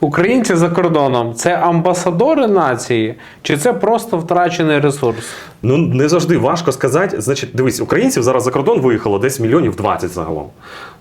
Українці за кордоном це амбасадори нації, чи це просто втрачений ресурс? Ну не завжди важко сказати. Значить, дивись, українців зараз за кордон виїхало десь мільйонів 20 загалом.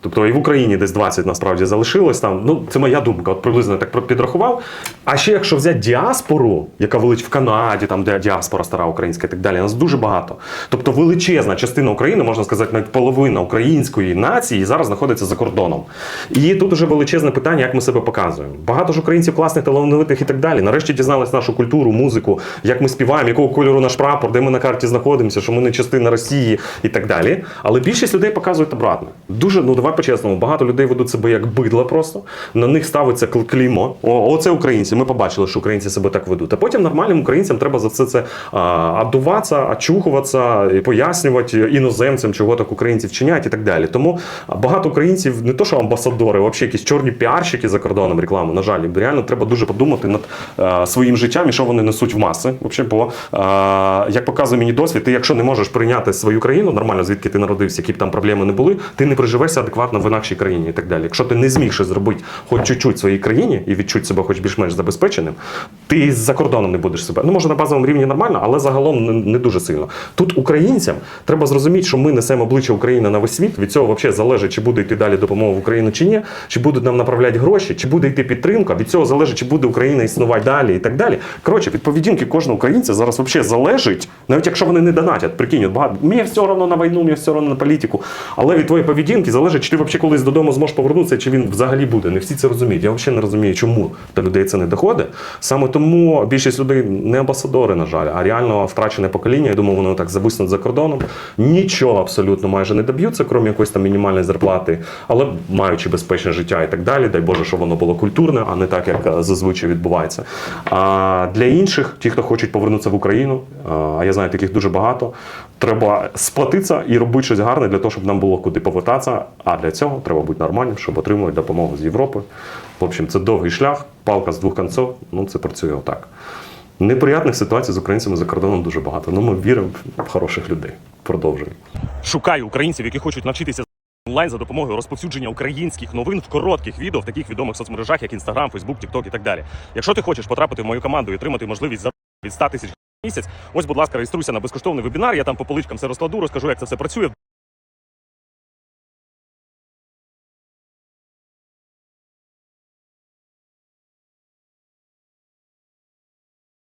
Тобто і в Україні десь 20 насправді залишилось там. Ну це моя думка, от приблизно так підрахував. А ще якщо взяти діаспору, яка велич в Канаді, там де діаспора стара українська і так далі, нас дуже багато. Тобто величезна частина України, можна сказати, навіть половина української нації зараз знаходиться за кордоном. І тут уже величезне питання, як ми себе показуємо. Багато ж українців класних, талановитих і так далі. Нарешті дізнались нашу культуру, музику, як ми співаємо, якого кольору наш прапор, де ми на карті знаходимося, що ми не частина Росії і так далі. Але більшість людей показують обратно. Дуже, ну давай по-чесному, багато людей ведуть себе як бидла просто. На них ставиться кл- клеймо. О, оце українці. Ми побачили, що українці себе так ведуть. А потім нормальним українцям треба за все це адуватися, очухуватися, пояснювати іноземцям, чого так українці вчиняють і так далі. Тому багато українців не то, що амбасадори, а взагалі якісь чорні піарщики за кордоном рекламу. На жаль, реально треба дуже подумати над своїм життям і що вони несуть в маси. Взагалі, бо як показує мені досвід, ти якщо не можеш прийняти свою країну нормально, звідки ти народився, які б там проблеми не були, ти не приживешся адекватно в інакшій країні і так далі. Якщо ти не зміг ще зробити хоч чуть-чуть в своїй країні і відчути себе хоч більш-менш забезпеченим, ти за кордоном не будеш себе. Ну може на базовому рівні нормально, але загалом не, не дуже сильно. Тут українцям треба зрозуміти, що ми несемо обличчя України на весь світ. Від цього взагалі залежить, чи буде йти далі допомога в Україну чи ні, чи будуть нам направляти гроші, чи буде йти підтримка. Від цього залежить, чи буде Україна існувати далі і так далі. Коротше, від поведінки кожного українця зараз взагалі залежить, навіть якщо вони не донатять. Прикинь, багато мені все одно на війну, мені все одно на політику. Але від твоєї поведінки залежить, чи ти взагалі колись додому зможеш повернутися, чи він взагалі буде. Не всі це розуміють. Я взагалі не розумію, чому до людей це не доходить. Саме тому більшість людей не амбасадори, на жаль, а реально втрачене покоління. Я думаю, воно так зависнуть за кордоном. Нічого абсолютно майже не доб'ються, крім якоїсь там мінімальної зарплати, але маючи безпечне життя і так далі. Дай Боже, щоб воно було культурне, а не так, як е, зазвичай відбувається. А для інших, ті, хто хочуть повернутися в Україну, а я знаю таких дуже багато. Треба сплатитися і робити щось гарне для того, щоб нам було куди повертатися. А для цього треба бути нормальним, щоб отримувати допомогу з Європи. В общем, це довгий шлях, палка з двох кінців. Ну це працює отак. Неприятних ситуацій з українцями за кордоном дуже багато. Ну ми віримо в хороших людей. Продовжуємо. Шукаю українців, які хочуть навчитися онлайн за допомогою розповсюдження українських новин в коротких відео в таких відомих соцмережах, як Instagram, Facebook, TikTok і так далі. Якщо ти хочеш потрапити в мою команду і отримати можливість за від 100 тисяч місяць, ось, будь ласка, реєструйся на безкоштовний вебінар. Я там по поличкам все розкладу, розкажу, як це все працює.